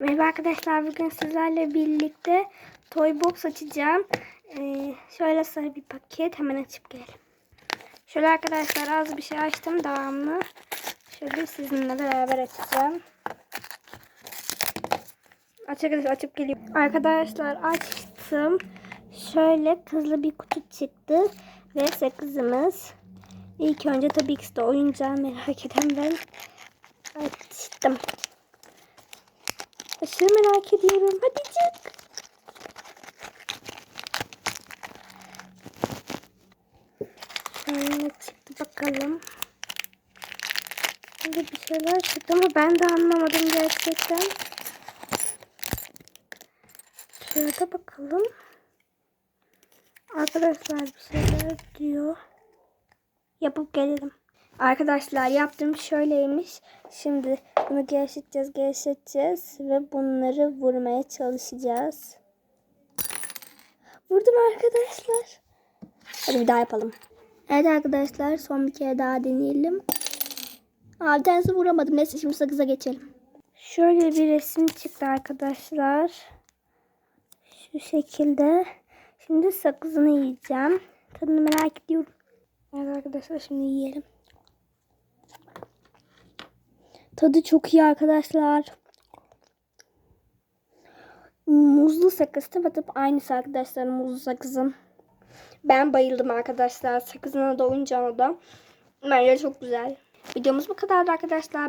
Merhaba arkadaşlar bugün sizlerle birlikte toy box açacağım. Ee, şöyle sarı bir paket hemen açıp gelelim. Şöyle arkadaşlar az bir şey açtım devamlı. Şöyle sizinle beraber açacağım. Aç arkadaşlar açıp geliyor. Arkadaşlar açtım. Şöyle kızlı bir kutu çıktı ve sakızımız. İlk önce tabii ki de oyuncağı merak eden ben açtım. Aşırı merak ediyorum. Hadi çık. Şöyle çıktı bakalım. Böyle bir şeyler çıktı ama ben de anlamadım gerçekten. Şurada bakalım. Arkadaşlar bir şeyler diyor. Yapıp gelelim. Arkadaşlar yaptığım şöyleymiş. Şimdi bunu gevşeteceğiz, gevşeteceğiz ve bunları vurmaya çalışacağız. Vurdum arkadaşlar. Hadi bir daha yapalım. Evet arkadaşlar son bir kere daha deneyelim. Aa, bir tanesi vuramadım. Neyse şimdi sakıza geçelim. Şöyle bir resim çıktı arkadaşlar. Şu şekilde. Şimdi sakızını yiyeceğim. Tadını merak ediyorum. Evet arkadaşlar şimdi yiyelim. Tadı çok iyi arkadaşlar. Muzlu sakız. Tabii aynısı arkadaşlar muzlu sakızın. Ben bayıldım arkadaşlar. Sakızına da oyuncağına da. Bence çok güzel. Videomuz bu kadardı arkadaşlar.